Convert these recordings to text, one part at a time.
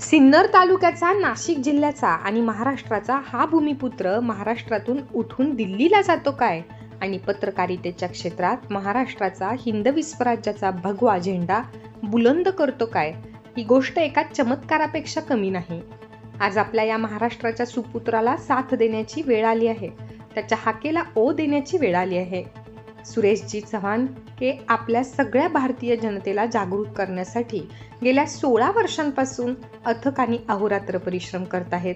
सिन्नर तालुक्याचा नाशिक जिल्ह्याचा आणि महाराष्ट्राचा हा भूमिपुत्र महाराष्ट्रातून उठून दिल्लीला जातो काय? आणि पत्रकारितेच्या क्षेत्रात महाराष्ट्राचा हिंदवी स्वराज्याचा भगवा झेंडा बुलंद करतो काय? ही गोष्ट एका चमत्कारापेक्षा कमी नाही. आज आपल्या या महाराष्ट्राच्या सुपुत्राला साथ देण्याची वेळ आली आहे. त्याच्या हाकेला ओ देण्याची वेळ आली आहे. सुरेशजी चव्हाण हे आपल्या सगळ्या भारतीय जनतेला जागृत करण्यासाठी गेल्या सोळा वर्षांपासून अथक आणि अहोरात्र परिश्रम करत आहेत.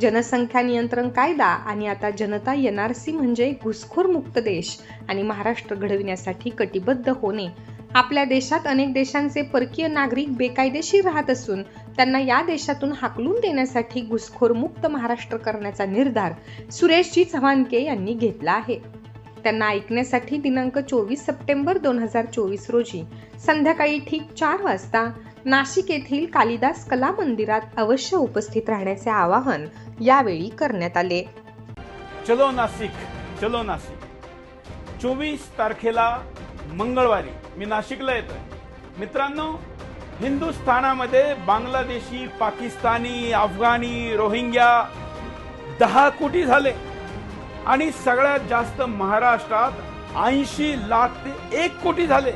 जनसंख्या नियंत्रण कायदा आणि आता जनता एन आर सी म्हणजे घुसखोर मुक्त देश आणि महाराष्ट्र घडविण्यासाठी कटिबद्ध होणे. आपल्या देशात अनेक देशांचे परकीय नागरिक बेकायदेशीर राहत असून त्यांना या देशातून हाकलून देण्यासाठी घुसखोर मुक्त महाराष्ट्र करण्याचा निर्धार सुरेशजी चव्हाणके यांनी घेतला आहे. त्यांना ऐकण्यासाठी दिनांक चोवीस सप्टेंबर दोन हजार चोवीस रोजी. संध्याकाळी ठीक चार वाजता नाशिक येथील कालिदास कला मंदिरात अवश्य उपस्थित राहण्याचे आवाहन यावेळी करण्यात आले. चलो नाशिक चलो नाशिक. चोवीस तारखेला मंगळवारी मी नाशिकला येतोय. मित्रांनो हिंदुस्थानामध्ये बांगलादेशी पाकिस्तानी अफगाणी रोहिंग्या दहा कोटी झाले. आणि सगळ्यात जास्त महाराष्ट्रात ऐंशी लाख ते एक कोटी झाले.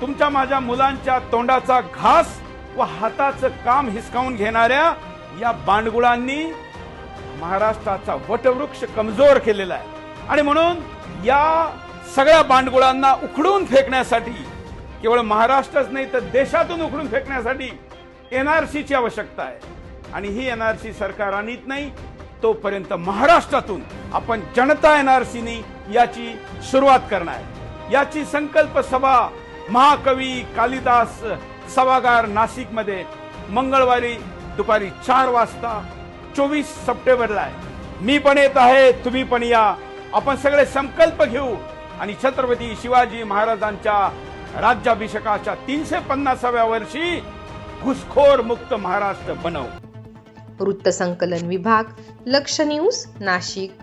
तुमच्या माझ्या मुलांच्या तोंडाचा घास व हाताचं काम हिसकावून घेणाऱ्या या बांडगुळांनी महाराष्ट्राचा वटवृक्ष कमजोर केलेला आहे. आणि म्हणून या सगळ्या बांडगुळांना उखडून फेकण्यासाठी केवळ महाराष्ट्रच नाही तर देशातून उखडून फेकण्यासाठी एनआरसीची आवश्यकता आहे. आणि ही एनआरसी सरकार आणत नाही तोपर्यंत महाराष्ट्रातून आपण जनता एनआरसीनी याची सुरुवात करणार. याची संकल्प सभा महाकवी कालिदास सभागार नाशिकमध्ये मंगळवारी दुपारी चार वाजता चोवीस सप्टेंबरला आहे. मी पण येत आहे तुम्ही पण या. आपण सगळे संकल्प घेऊ. आणि छत्रपती शिवाजी महाराजांच्या राज्याभिषेकाच्या तीनशे पन्नासाव्या वर्षी घुसखोर मुक्त महाराष्ट्र बनवू. वृत्तसंकलन विभाग लक्ष न्यूज नाशिक.